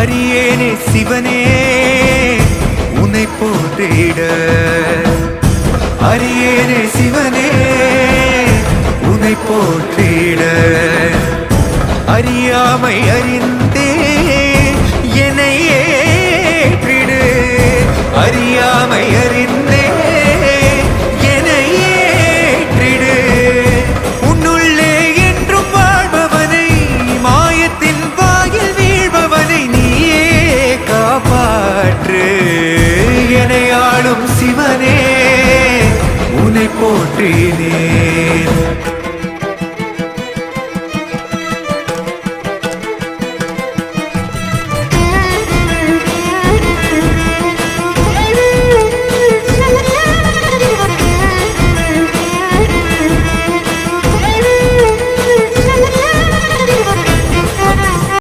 அரியேனே சிவனே உன்னை போற்றிட. அரியேனே சிவனே உன்னை போற்றிட. அறியாமை அறிந்தே என்னை ஏற்றிடு. அறியாமை அறிந்த எனையாளும் சிவனே உனை போற்றினேன்.